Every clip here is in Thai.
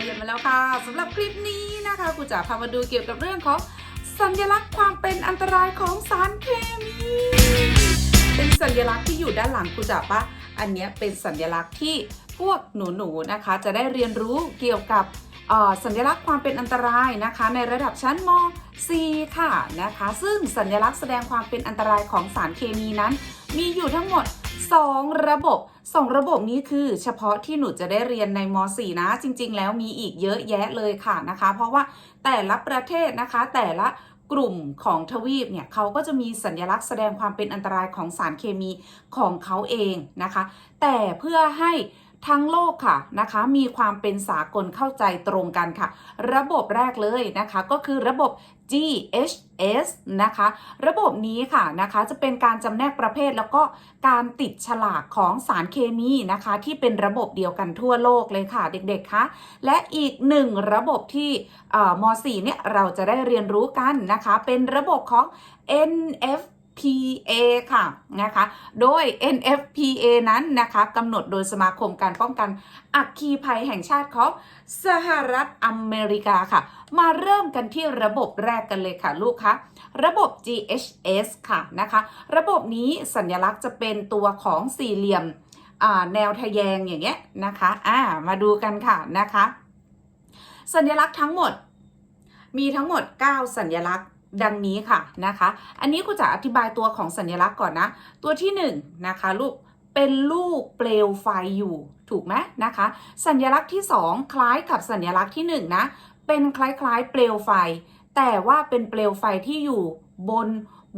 เรียนมาแล้วค่ะสำหรับคลิปนี้นะคะครูจ๋าพามาดูเกี่ยวกับเรื่องของสัญลักษณ์ความเป็นอันตรายของสารเคมี เป็นสัญลักษณ์ที่อยู่ด้านหลังครูจ๋าปะอันนี้เป็นสัญลักษณ์ที่พวกหนูๆนะคะ จะได้เรียนรู้เกี่ยวกับสัญลักษณ์ความเป็นอันตรายนะคะ ในระดับชั้นม .4 ค่ะนะคะ ซึ่งสัญลักษณ์แสดงความเป็นอันตรายของสารเคมีนั้น มีอยู่ทั้งหมด 2 ระบบ สองระบบนี้คือเฉพาะที่หนูจะได้เรียนในม .4 นะ จริง ๆ แล้วมีอีกเยอะแยะเลยค่ะนะคะ เพราะว่าแต่ละประเทศนะคะ แต่ละกลุ่มของทวีปเนี่ยเขาก็จะมีสัญลักษณ์แสดงความเป็นอันตรายของสารเคมีของเขาเองนะคะ แต่เพื่อให้ ทั้งโลกค่ะนะคะ มีความเป็นสากลเข้าใจตรงกันค่ะ ระบบแรกเลยนะคะก็คือระบบ GHS นะคะ ระบบนี้ค่ะนะคะจะเป็นการจำแนกประเภทแล้วก็การติดฉลากของสารเคมีนะคะ ที่เป็นระบบเดียวกันทั่วโลกเลยค่ะเด็กๆคะและอีกหนึ่งระบบที่ม .4 เนี่ยเราจะได้เรียนรู้กันนะคะ เป็นระบบของ NF NFPA ค่ะนะคะ โดย NFPA นั้นนะคะกำหนดโดยสมาคมการป้องกันอัคคีภัยแห่งชาติของสหรัฐอเมริกาค่ะ มาเริ่มกันที่ระบบแรกกันเลยค่ะลูกคะระบบ GHS ค่ะนะคะ ระบบนี้สัญลักษณ์จะเป็นตัวของสี่เหลี่ยมแนวทะแยงอย่างเงี้ยนะคะอ่ามาดูกันค่ะนะคะ สัญลักษณ์ทั้งหมดมีทั้งหมด 9 สัญลักษณ์ ดังนี้ค่ะนะคะ อันนี้กูจะอธิบายตัวของสัญลักษณ์ก่อนนะ ตัวที่1นงนะคะลูกเป็นลูกเปลวไฟอยู่ถูกไหมนะคะ สัญลักษณ์ที่ 2 คล้ายกับสัญลักษณ์ที่1นะเป็นคล้ายๆเปลวไฟ แต่ว่าเป็นเปลวไฟที่อยู่บน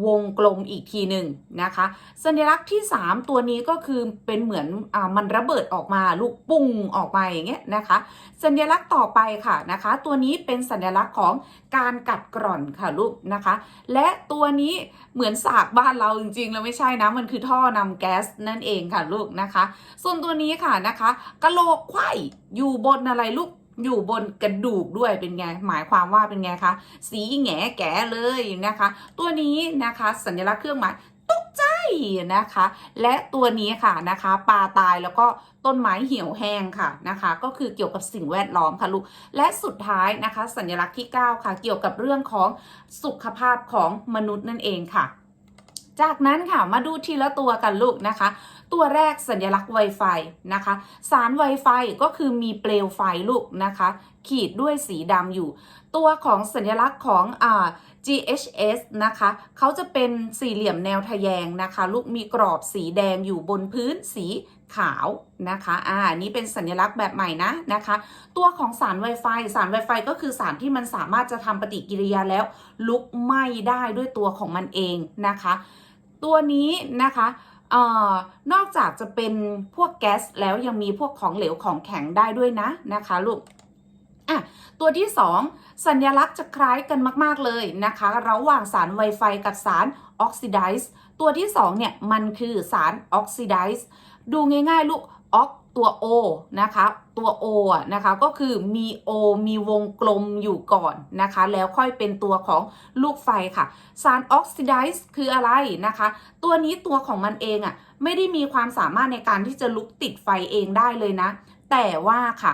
วงกลมอีกทีหนึ่งนะคะ สัญลักษณ์ที่ 3 ตัวนี้ก็คือเป็นเหมือนอมันระเบิดออกมาลูกปุ้งออกมาอย่างเงี้ยนะคะ สัญลักษณ์ต่อไปค่ะนะคะ ตัวนี้เป็นสัญลักษณ์ของการกัดกร่อนค่ะลูกนะคะ และตัวนี้เหมือนสากบ้านเราจริงๆแล้วไม่ใช่นะมันคือท่อนำแก๊สนั่นเองค่ะลูกนะคะ ส่วนตัวนี้ค่ะนะคะกะโหลกไขว้อยู่บนอะไรลูก อยู่บนกระดูกด้วยเป็นไง หมายความว่าเป็นไงคะ สีแหงแก่เลยนะคะ ตัวนี้นะคะสัญลักษณ์เครื่องหมายตกใจนะคะ และตัวนี้ค่ะนะคะปลาตายแล้วก็ต้นไม้เหี่ยวแห้งค่ะนะคะ ก็คือเกี่ยวกับสิ่งแวดล้อมค่ะลูกและสุดท้ายนะคะ สัญลักษณ์ที่ 9 ค่ะ เกี่ยวกับเรื่องของสุขภาพของมนุษย์นั่นเองค่ะ จากนั้นค่ะมาดูทีละตัวกันลูกนะคะ ตัวแรกสัญลักษณ์ Wi-Fi นะคะ สาร Wi-Fi ก็คือมีเปลวไฟลูกนะคะ ขีดด้วยสีดำอยู่ ตัวของสัญลักษณ์ของอ่า GHS นะคะเขาจะเป็นสี่เหลี่ยมแนวทะแยงนะคะ ลูกมีกรอบสีแดงอยู่บนพื้นสีขาวนะคะ อ่า นี่เป็นสัญลักษณ์แบบใหม่นะนะคะ ตัวของสาร Wi-Fi สาร Wi-Fi ก็คือสารที่มันสามารถจะทำปฏิกิริยาแล้ว ลุกไหม้ได้ด้วยตัวของมันเองนะคะ ตัวนี้นะคะ เอ่อนอกจากจะเป็นพวกแก๊สแล้วยังมีพวกของเหลวของแข็งได้ด้วยนะนะคะลูกอะตัวที่ 2 สัญลักษณ์จะคล้ายกันมาก ๆ เลยนะคะ ระหว่างสารไวไฟกับสารออกซิไดซ์ตัวที่ 2 เนี่ย มันคือสารออกซิไดซ์ดูง่าย ๆ ลูกออก ตัว O นะคะ ตัว O อะนะคะก็คือมี O มีวงกลมอยู่ก่อนนะคะ แล้วค่อยเป็นตัวของลูกไฟค่ะ สารออกซิไดซ์คืออะไรนะคะ ตัวนี้ตัวของมันเองอะไม่ได้มีความสามารถในการที่จะลุกติดไฟเองได้เลยนะ แต่ว่าค่ะ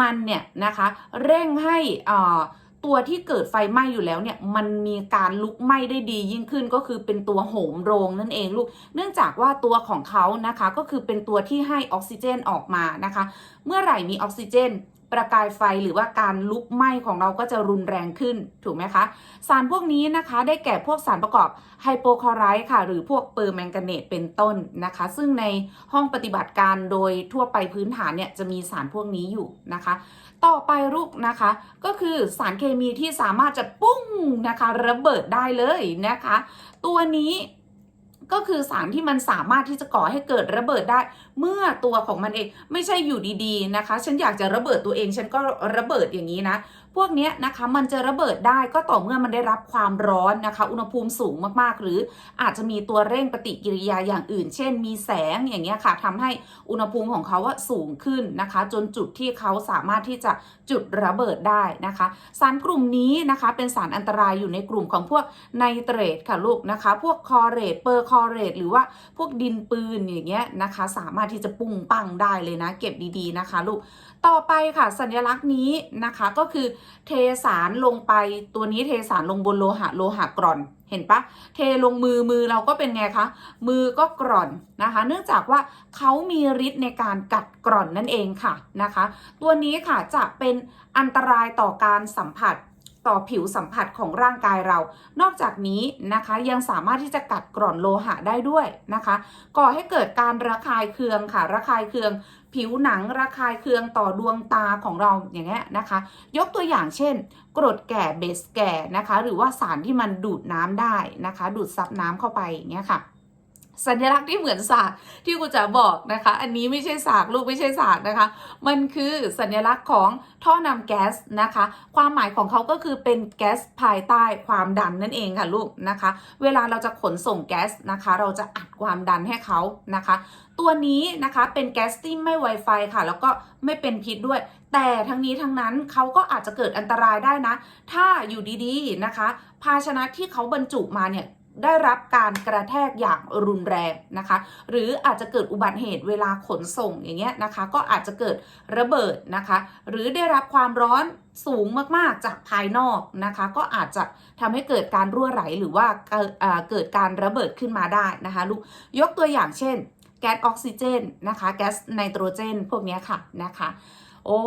มันเนี่ยนะคะเร่งให้อ่า ตัวที่เกิดไฟไหม้อยู่แล้วเนี่ยมันมีการลุกไหม้ได้ดียิ่งขึ้นก็คือเป็นตัวโหมโรงนั่นเองลูก เนื่องจากว่าตัวของเขานะคะก็คือเป็นตัวที่ให้ออกซิเจนออกมานะคะ เมื่อไหร่มีออกซิเจน ประกายไฟหรือว่าการลุกไหม้ของเราก็จะรุนแรงขึ้นถูกไหมคะ สารพวกนี้นะคะได้แก่พวกสารประกอบไฮโปคลอไรด์ค่ะ หรือพวกเปอร์แมงกาเนตเป็นต้นนะคะ ซึ่งในห้องปฏิบัติการโดยทั่วไปพื้นฐานเนี่ยจะมีสารพวกนี้อยู่นะคะ ต่อไปลูกนะคะ ก็คือสารเคมีที่สามารถจะปุ้งนะคะ ระเบิดได้เลยนะคะ ตัวนี้ ก็คือสารที่มันสามารถที่จะก่อให้เกิดระเบิดได้ เมื่อตัวของมันเองไม่ใช่อยู่ดีๆนะคะ ฉันอยากจะระเบิดตัวเองฉันก็ระเบิดอย่างนี้นะพวกเนี้ยนะคะมันจะระเบิดได้ก็ต่อเมื่อมันได้รับความร้อนนะคะ อุณหภูมิสูงมากๆ หรืออาจจะมีตัวเร่งปฏิกิริยาอย่างอื่น เช่น มีแสงอย่างเงี้ยค่ะทำให้อุณหภูมิของเขาว่าสูงขึ้นนะคะ จนจุดที่เขาสามารถที่จะจุดระเบิดได้นะคะ สารกลุ่มนี้นะคะเป็นสารอันตรายอยู่ในกลุ่มของพวกไนเตรตค่ะลูกนะคะ พวกคอเรตเปอร์คออเรตหรือว่าพวกดินปืนอย่างเงี้ยนะคะ สามารถที่จะปุ้งปังได้เลยนะ เก็บดีๆนะคะลูกต่อไปค่ะสัญลักษณ์นี้นะคะก็คือเทสารลงไปตัวนี้เทสารลงบนโลหะโลหะกร่อนเห็นปะเทลงมือมือเราก็เป็นไงคะ มือก็กร่อนนะคะ เนื่องจากว่าเขามีฤทธิ์ในการกัดกร่อนนั่นเองค่ะนะคะ ตัวนี้ค่ะจะเป็นอันตรายต่อการสัมผัส ต่อผิวสัมผัสของร่างกายเรา นอกจากนี้นะคะยังสามารถที่จะกัดกร่อนโลหะได้ด้วยนะคะ ก่อให้เกิดการระคายเคืองค่ะ ระคายเคือง ผิวหนังระคายเคืองต่อดวงตาของเราอย่างเงี้ยนะคะ ยกตัวอย่างเช่น กรดแก่เบสแก่นะคะ หรือว่าสารที่มันดูดน้ำได้นะคะ ดูดซับน้ำเข้าไปอย่างเงี้ยค่ะ สัญลักษณ์ที่เหมือนสากที่กูจะบอกนะคะ อันนี้ไม่ใช่สากลูกไม่ใช่สากนะคะ มันคือสัญลักษณ์ของท่อนำแก๊สนะคะ ความหมายของเขาก็คือเป็นแก๊สภายใต้ความดันนั่นเองค่ะลูกนะคะ เวลาเราจะขนส่งแก๊สนะคะ เราจะอัดความดันให้เขานะคะ ตัวนี้นะคะเป็นแก๊สที่ไม่ไวไฟค่ะ แล้วก็ไม่เป็นพิษด้วย แต่ทั้งนี้ทั้งนั้นเขาก็อาจจะเกิดอันตรายได้นะ ถ้าอยู่ดีๆนะคะ ภาชนะที่เขาบรรจุมาเนี่ย ได้รับการกระแทกอย่างรุนแรงนะคะ หรืออาจจะเกิดอุบัติเหตุเวลาขนส่งอย่างเงี้ยนะคะ ก็อาจจะเกิดระเบิดนะคะ หรือได้รับความร้อนสูงมากๆจากภายนอกนะคะ ก็อาจจะทำให้เกิดการรั่วไหลหรือว่าเกิดอ่าเกิดการระเบิดขึ้นมาได้นะคะลูกยกตัวอย่างเช่น แก๊สออกซิเจนนะคะแก๊สไนโตรเจน พวกเนี้ยค่ะนะคะ โอ้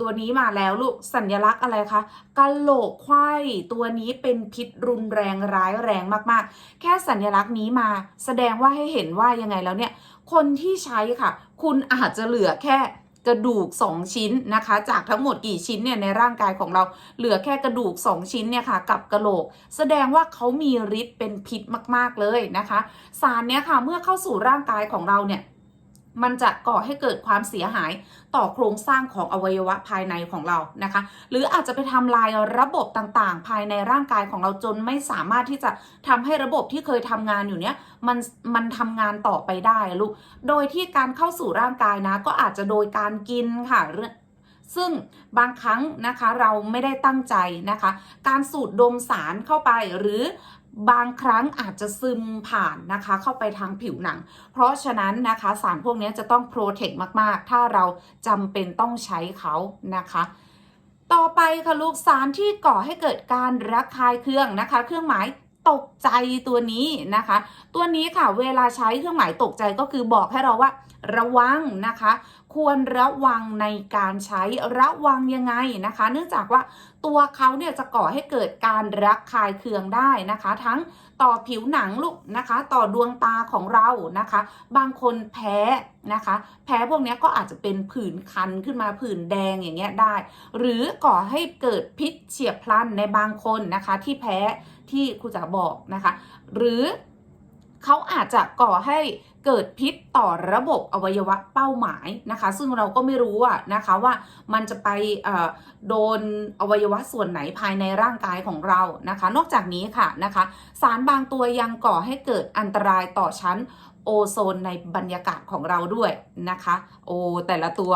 ตัวนี้มาแล้วลูกสัญลักษณ์อะไรคะกะโหลกไขว้ตัวนี้เป็นพิษรุนแรงร้ายแรงมากๆ แค่สัญลักษณ์นี้มาแสดงว่าให้เห็นว่ายังไงแล้วเนี่ย คนที่ใช้ค่ะ คุณอาจจะเหลือแค่กระดูก 2 ชิ้นนะคะ จากทั้งหมดกี่ชิ้นเนี่ยในร่างกายของเราเหลือแค่กระดูก 2 ชิ้นเนี่ยค่ะกับกระโหลก แสดงว่าเขามีฤทธิ์เป็นพิษมากๆเลยนะคะ สารเนี้ยค่ะเมื่อเข้าสู่ร่างกายของเราเนี่ย มันจะก่อให้เกิดความเสียหายต่อโครงสร้างของอวัยวะภายในของเรานะคะ หรืออาจจะไปทำลายระบบต่างๆ ภายในร่างกายของเราจนไม่สามารถที่จะทำให้ระบบที่เคยทำงานอยู่เนี้ยมันมันทำงานต่อไปได้ลูก โดยที่การเข้าสู่ร่างกายนะ ก็อาจจะโดยการกินค่ะซึ่งบางครั้งนะคะเราไม่ได้ตั้งใจนะคะ การสูดดมสารเข้าไปหรือ บางครั้งอาจจะซึมผ่านนะคะ เข้าไปทางผิวหนัง เพราะฉะนั้นนะคะสารพวกนี้จะต้องโปรเทคมากๆ ถ้าเราจำเป็นต้องใช้เขานะคะต่อไปค่ะลูกสารที่ก่อให้เกิดการระคายเคืองนะคะ เครื่องหมาย ตกใจตัวนี้นะคะ ตัวนี้ค่ะเวลาใช้เครื่องหมายตกใจก็คือบอกให้เราว่า ระวังนะคะ ควรระวังในการใช้ระวังยังไงนะคะ เนื่องจากว่าตัวเขาเนี่ยจะก่อให้เกิดการระคายเคืองได้นะคะ ทั้งต่อผิวหนังลูกนะคะ ต่อดวงตาของเรานะคะ บางคนแพ้นะคะ แพ้พวกนี้ก็อาจจะเป็นผื่นคันขึ้นมาผื่นแดงอย่างเงี้ยได้ หรือก่อให้เกิดพิษเฉียบพลันในบางคนนะคะที่แพ้ ที่ครูจ๋าบอกนะคะ หรือเขาอาจจะก่อให้เกิดพิษต่อระบบอวัยวะเป้าหมายนะคะ ซึ่งเราก็ไม่รู้อะนะคะว่ามันจะไปโดนอวัยวะส่วนไหนภายในร่างกายของเรานะคะ นอกจากนี้ค่ะนะคะ สารบางตัวยังก่อให้เกิดอันตรายต่อชั้น โอโซนในบรรยากาศของเราด้วยนะคะ โอแต่ละตัว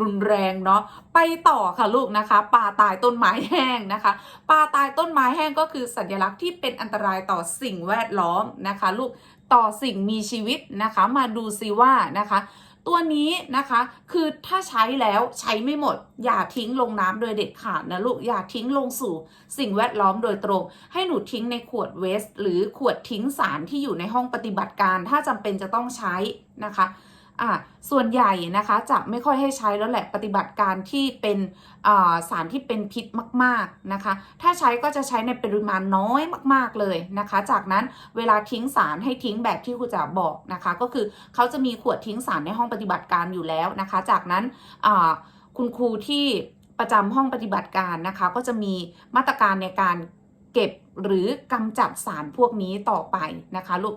รุนแรงเนาะไปต่อค่ะลูกนะคะปลาตายต้นไม้แห้งนะคะปลาตายต้นไม้แห้งก็คือสัญลักษณ์ที่เป็นอันตรายต่อสิ่งแวดล้อมนะคะ ลูกต่อสิ่งมีชีวิตนะคะ มาดูซิว่านะคะ ตัวนี้นะคะคือถ้าใช้แล้วใช้ไม่หมด อย่าทิ้งลงน้ำโดยเด็ดขาดนะลูกอย่าทิ้งลงสู่สิ่งแวดล้อมโดยตรง ให้หนูทิ้งในขวดเวสต์หรือขวดทิ้งสารที่อยู่ในห้องปฏิบัติการ ถ้าจำเป็นจะต้องใช้นะคะ อ่าส่วนใหญ่นะคะจะไม่ค่อยให้ใช้แล้วแหละปฏิบัติการที่เป็นสารที่เป็นพิษมากๆนะคะ ถ้าใช้ก็จะใช้ในปริมาณน้อยมากๆเลยนะคะ จากนั้นเวลาทิ้งสารให้ทิ้งแบบที่ครูจ๋าบอกนะคะ ก็คือเขาจะมีขวดทิ้งสารในห้องปฏิบัติการอยู่แล้วนะคะ จากนั้นคุณครูที่ประจำห้องปฏิบัติการนะคะ ก็จะมีมาตรการในการเก็บหรือกำจัดสารพวกนี้ต่อไปนะคะลูก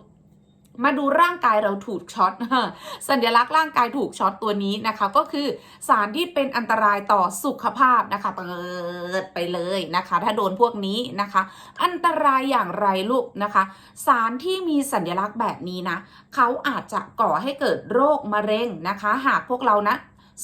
มาดูร่างกายเราถูกช็อตสัญลักษณ์ร่างกายถูกช็อตตัวนี้นะคะ ก็คือสารที่เป็นอันตรายต่อสุขภาพนะคะเปิดไปเลยนะคะ ถ้าโดนพวกนี้นะคะ อันตรายอย่างไรลูกนะคะ สารที่มีสัญลักษณ์แบบนี้นะเขาอาจจะก่อให้เกิดโรคมะเร็งนะคะ หากพวกเรานะ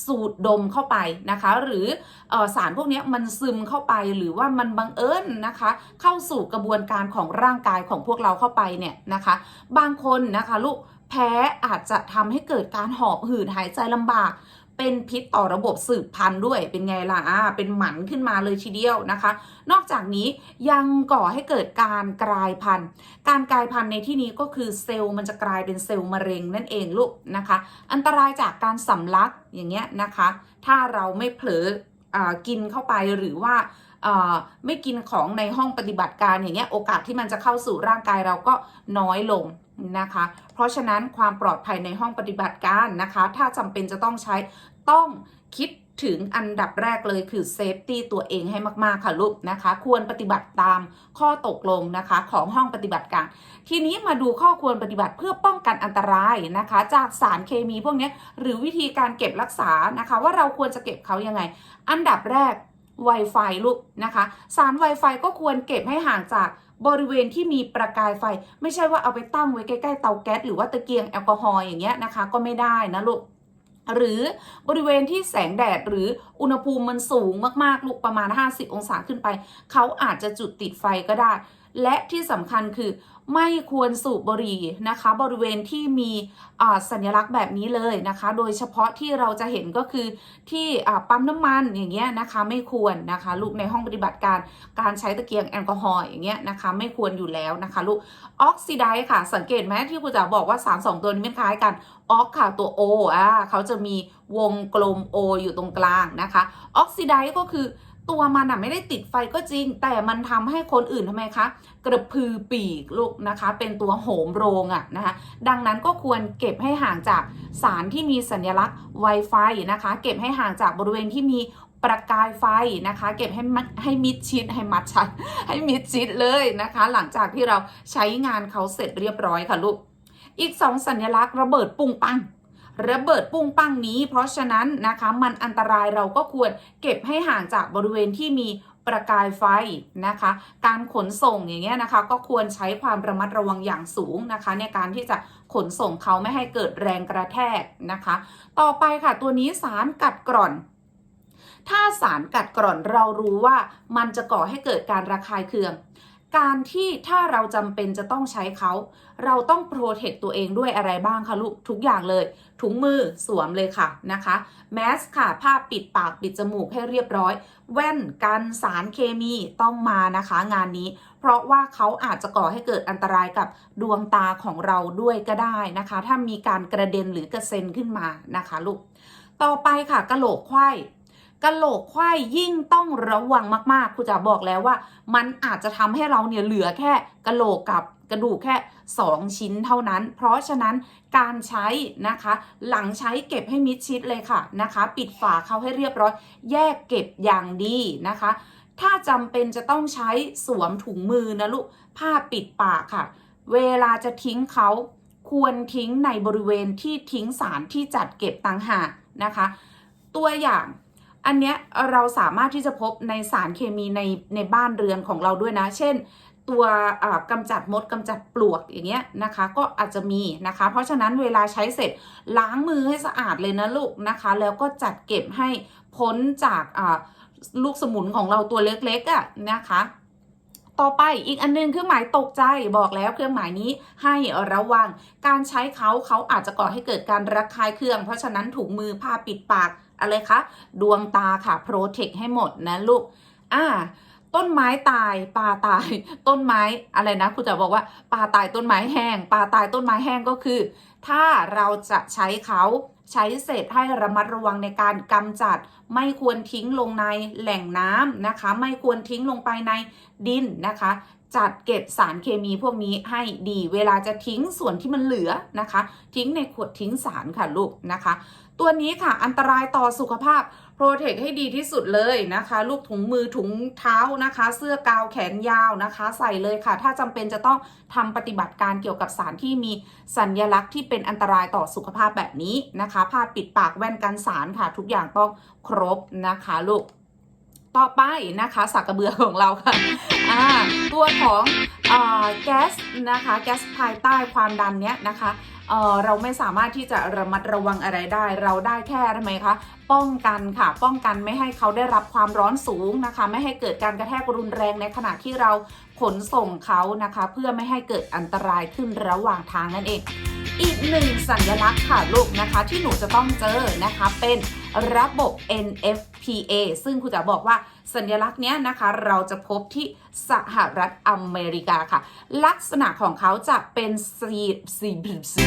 สูดดมเข้าไปนะคะ หรืออสารพวกนี้มันซึมเข้าไปหรือว่ามันบังเอิญนะคะ เข้าสู่กระบวนการของร่างกายของพวกเราเข้าไปเนี่ยนะคะ บางคนนะคะลูกแพ้อาจจะทำให้เกิดการหอบหืดหายใจลำบาก เป็นพิษต่อระบบสืบพันธุ์ด้วย เป็นไงล่ะอ่าเป็นหมันขึ้นมาเลยทีเดียวนะคะ นอกจากนี้ยังก่อให้เกิดการกลายพันธุ์ การกลายพันธุ์ในที่นี้ก็คือเซลล์มันจะกลายเป็นเซลล์มะเร็งนั่นเองลูกนะคะ อันตรายจากการสำลักอย่างเงี้ยนะคะ ถ้าเราไม่เผลออากินเข้าไปหรือว่าอ่าไม่กินของในห้องปฏิบัติการอย่างเงี้ยโอกาสที่มันจะเข้าสู่ร่างกายเราก็น้อยลงนะคะ เพราะฉะนั้นความปลอดภัยในห้องปฏิบัติการนะคะ ถ้าจำเป็นจะต้องใช้ ต้องคิดถึงอันดับแรกเลยคือเซฟตี้ตัวเองให้มาก ๆ ค่ะลูกนะคะ ควรปฏิบัติตามข้อตกลงนะคะของห้องปฏิบัติการ ทีนี้มาดูข้อควรปฏิบัติเพื่อป้องกันอันตรายนะคะ จากสารเคมีพวกนี้หรือวิธีการเก็บรักษานะคะ ว่าเราควรจะเก็บเขายังไง อันดับแรก Wi-Fi ลูกนะคะ สาร Wi-Fi ก็ควรเก็บให้ห่างจากบริเวณที่มีประกายไฟ ไม่ใช่ว่าเอาไปตั้งไว้ใกล้ ๆ เตาแก๊สหรือว่าตะเกียงแอลกอฮอล์อย่างเงี้ยนะคะ ก็ไม่ได้นะลูก หรือบริเวณที่แสงแดดหรืออุณหภูมิมันสูงมากๆลูกประมาณ 50 องศาขึ้นไป เขาอาจจะจุดติดไฟก็ได้ และที่สำคัญคือไม่ควรสูบบุหรี่นะคะ บริเวณที่มีสัญลักษณ์แบบนี้เลยนะคะ โดยเฉพาะที่เราจะเห็นก็คือที่ปั๊มน้ำมันอย่างเงี้ยนะคะไม่ควรนะคะลูกในห้องปฏิบัติการการใช้ตะเกียงแอลกอฮอล์อย่างเงี้ยนะคะไม่ควรอยู่แล้วนะคะลูกออกซิไดค่ะสังเกตไหมที่ครูจ๋าบอกว่าสารสองตัวนี้ไม่คล้ายกัน ออกค่ะตัว O อ่าเขาจะมีวงกลม O อยู่ตรงกลางนะคะออกซิไดซ์ก็คือตัวมันอะไม่ได้ติดไฟก็จริง แต่มันทำให้คนอื่นทำไมคะ กระพือปีกลูกนะคะ เป็นตัวโหมโรงอะนะคะดังนั้นก็ควรเก็บให้ห่างจากสารที่มีสัญลักษณ์ Wi-Fi นะคะ เก็บให้ห่างจากบริเวณที่มีประกายไฟนะคะ เก็บให้มัดให้มิดชิดให้มัดชัดให้มิดชิดเลยนะคะ หลังจากที่เราใช้งานเขาเสร็จเรียบร้อยค่ะลูก อีกสองสัญลักษณ์ระเบิดปุ้งปัง ระเบิดปุ้งปังนี้ เพราะฉะนั้นนะคะมันอันตรายเราก็ควรเก็บให้ห่างจากบริเวณที่มีประกายไฟนะคะ การขนส่งอย่างเงี้ยนะคะ ก็ควรใช้ความระมัดระวังอย่างสูงนะคะ ในการที่จะขนส่งเขาไม่ให้เกิดแรงกระแทกนะคะ ต่อไปค่ะตัวนี้สารกัดกร่อน ถ้าสารกัดกร่อนเรารู้ว่ามันจะก่อให้เกิดการระคายเคือง การที่ถ้าเราจำเป็นจะต้องใช้เขา เราต้องโปรเทคตัวเองด้วยอะไรบ้างคะลูก ทุกอย่างเลย ถุงมือสวมเลยค่ะนะคะแมสค่ะ ผ้าปิดปากปิดจมูกให้เรียบร้อย แว่นกันสารเคมีต้องมานะคะ งานนี้ เพราะว่าเขาอาจจะก่อให้เกิดอันตรายกับดวงตาของเราด้วยก็ได้นะคะ ถ้ามีการกระเด็นหรือกระเซ็นขึ้นมานะคะลูก ต่อไปค่ะกระโหลกไขว้ กะโหลกไขว้ยิ่งต้องระวังมากๆครูจะบอกแล้วว่า มันอาจจะทำให้เราเนี่ยเหลือแค่กะโหลกกับกระดูกแค่ 2 ชิ้นเท่านั้น เพราะฉะนั้นการใช้นะคะ หลังใช้เก็บให้มิดชิดเลยค่ะนะคะ ปิดฝาเขาให้เรียบร้อย แยกเก็บอย่างดีนะคะ ถ้าจำเป็นจะต้องใช้สวมถุงมือนะลูกผ้าปิดปากค่ะ เวลาจะทิ้งเขาควรทิ้งในบริเวณที่ทิ้งสารที่จัดเก็บต่างหากนะคะ ตัวอย่าง อันเนี้ยเราสามารถที่จะพบในสารเคมีในในบ้านเรือนของเราด้วยนะ เช่น ตัวอ่าจัดมดกำจัดปลวกอย่างเงี้ยนะคะ ก็อาจจะมีนะคะ เพราะฉะนั้นเวลาใช้เสร็จล้างมือให้สะอาดเลยนะลูกนะคะ แล้วก็จัดเก็บให้พ้นจากลูกสมุนของเราตัวเล็กๆอะ่ะนะคะต่อไปอีกอันนึงเครื่องหมายตกใจบอกแล้วเครื่องหมายนี้ให้ระวัง การใช้เขาเขาอาจจะก่อให้เกิดการระคายเคือง เพราะฉะนั้นถุงมือผ้าปิดปาก อะไรคะดวงตาค่ะโปรเทคให้หมดนะลูกอ่าต้นไม้ตายปลาตายต้นไม้อะไรนะคุณจะบอกว่าปลาตายต้นไม้แห้งปลาตายต้นไม้แห้งก็คือ ถ้าเราจะใช้เขาใช้เสร็จให้ระมัดระวังในการกำจัด ไม่ควรทิ้งลงในแหล่งน้ำนะคะ ไม่ควรทิ้งลงไปในดินนะคะ จัดเก็บสารเคมีพวกนี้ให้ดี เวลาจะทิ้งส่วนที่มันเหลือนะคะ ทิ้งในขวดทิ้งสารค่ะลูกนะคะ ตัวนี้ค่ะอันตรายต่อสุขภาพโปรเทคให้ดีที่สุดเลยนะคะ ลูกถุงมือถุงเท้านะคะ เสื้อกาวแขนยาวนะคะ ใส่เลยค่ะ ถ้าจำเป็นจะต้องทำปฏิบัติการเกี่ยวกับสารที่มีสัญญลักษณ์ที่เป็นอันตรายต่อสุขภาพแบบนี้นะคะ ผ้าปิดปากแว่นกันสารค่ะ ทุกอย่างต้องครบนะคะลูก ต่อไปนะคะสักกระเบือของเราค่ะตัวของอแก๊สนะคะแก๊สภายใต้ความดันเนี้ยนะคะเเราไม่สามารถที่จะระมัดระวังอะไรได้ เราได้แค่ทำไมคะป้องกันค่ะ ป้องกันไม่ให้เขาได้รับความร้อนสูงนะคะ ไม่ให้เกิดการกระแทกรุนแรงในขณะที่เราขนส่งเขานะคะ เพื่อไม่ให้เกิดอันตรายขึ้นระหว่างทางนั่นเอง อีกหนึ่งสัญลักษณ์ค่ะลูกนะคะ ที่หนูจะต้องเจอนะคะเป็น ระบบ NFPA ซึ่งครูจะบอกว่าสัญลักษณ์เนี้ยนะคะ เราจะพบที่สหรัฐอเมริกาค่ะ ลักษณะของเขาจะเป็นสีสีสี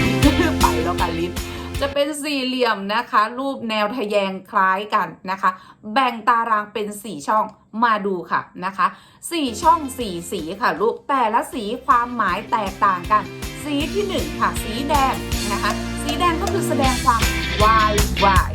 ไปแล้วค่ะลิ้นจะเป็นสี่เหลี่ยมนะคะ รูปแนวทะแยงคล้ายกันนะคะ แบ่งตารางเป็น4ช่องมาดูค่ะนะคะ4ช่อง4สีค่ะลูกแต่ละสีความหมายแตกต่างกัน สีที่1ค่ะ สีแดงนะคะ สีแดงก็คือแสดงความวายวาย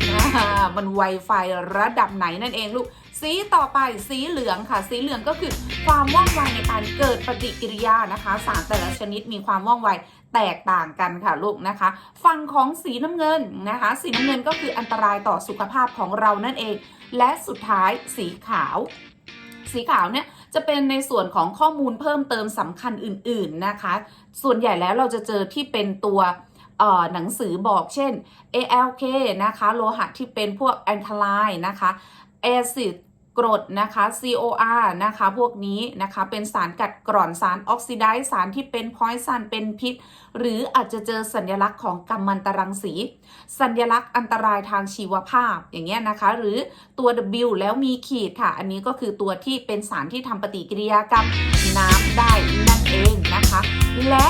มันไวไฟระดับไหนนั่นเองลูก สีต่อไปสีเหลืองค่ะ สีเหลืองก็คือความว่องไวในการเกิดปฏิกิริยานะคะ สารแต่ละชนิดมีความว่องไวแตกต่างกันค่ะลูกนะคะ ฝั่งของสีน้ำเงินนะคะ สีน้ำเงินก็คืออันตรายต่อสุขภาพของเรานั่นเอง และสุดท้ายสีขาว สีขาวเนี่ยจะเป็นในส่วนของข้อมูลเพิ่มเติมสำคัญอื่น ๆนะคะ ส่วนใหญ่แล้วเราจะเจอที่เป็นตัว หนังสือบอกเช่น ALK นะคะโลหะที่เป็นพวกแอนคาไลน์นะคะแอซิดกรดนะคะ COR นะคะ พวกนี้นะคะเป็นสารกัดกร่อนสารออกซิไดซ์สารที่เป็นพอยซันเป็นพิษ หรืออาจจะเจอสัญลักษณ์ของกัมมันตรังสี สัญลักษณ์อันตรายทางชีวภาพอย่างเงี้ยนะคะ หรือตัว W แล้วมีขีดค่ะ อันนี้ก็คือตัวที่เป็นสารที่ทำปฏิกิริยากับน้ำได้นั่นเองนะคะ และ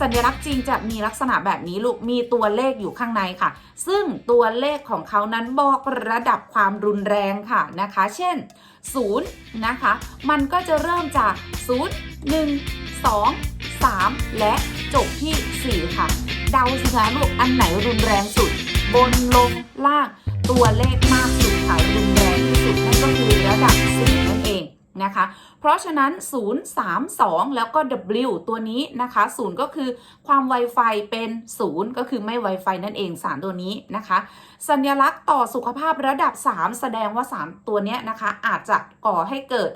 สัญลักษณ์จริงจะมีลักษณะแบบนี้ลูกมีตัวเลขอยู่ข้างในค่ะ ซึ่งตัวเลขของเขานั้นบอกระดับความรุนแรงค่ะนะคะ เช่น0นะคะ มันก็จะเริ่มจาก 0 1 2 3 และจบที่ 4 ค่ะ เดาสิคะลูกอันไหนรุนแรงสุด บนลงล่างตัวเลขมากสุดค่ะรุนแรงที่สุดนั่นก็คือระดับ4 นั่นเองนะคะ เพราะฉะนั้น 0 3 2 แล้วก็ W ตัวนี้นะคะ 0 ก็คือความ Wi-Fi เป็น 0 ก็คือไม่ Wi-Fi นั่นเองสารตัวนี้นะคะ สัญลักษณ์ต่อสุขภาพระดับ 3 แสดงว่า 3 ตัวนี้นะคะ อาจจะก่อให้เกิด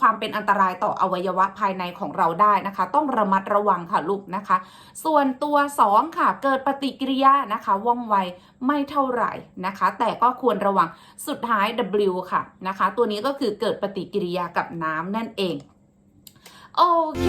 ความเป็นอันตรายต่ออวัยวะภายในของเราได้นะคะ ต้องระมัดระวังค่ะลูกนะคะ ส่วนตัว 2 ค่ะ เกิดปฏิกิริยานะคะว่องไวไม่เท่าไหร่นะคะ แต่ก็ควรระวังสุดท้าย W ค่ะนะคะ ตัวนี้ก็คือเกิดปฏิกิริยากับน้ำนั่นเอง โอเค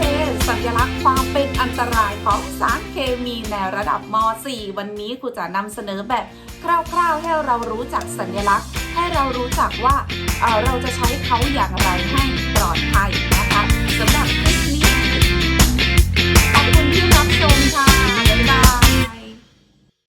สัญลักษณ์ความเป็นอันตรายของสารเคมีในระดับม .4 วันนี้ครูจะนำเสนอแบบคร่าวๆ ให้เรารู้จักสัญลักษณ์ ให้เรารู้จักว่าเาเราจะใช้เขาอย่างไรให้ปลอดภัยนะคะสำหรับคลิปนี้ ขอบคุณที่รับชมค่ะบ๊ายบาย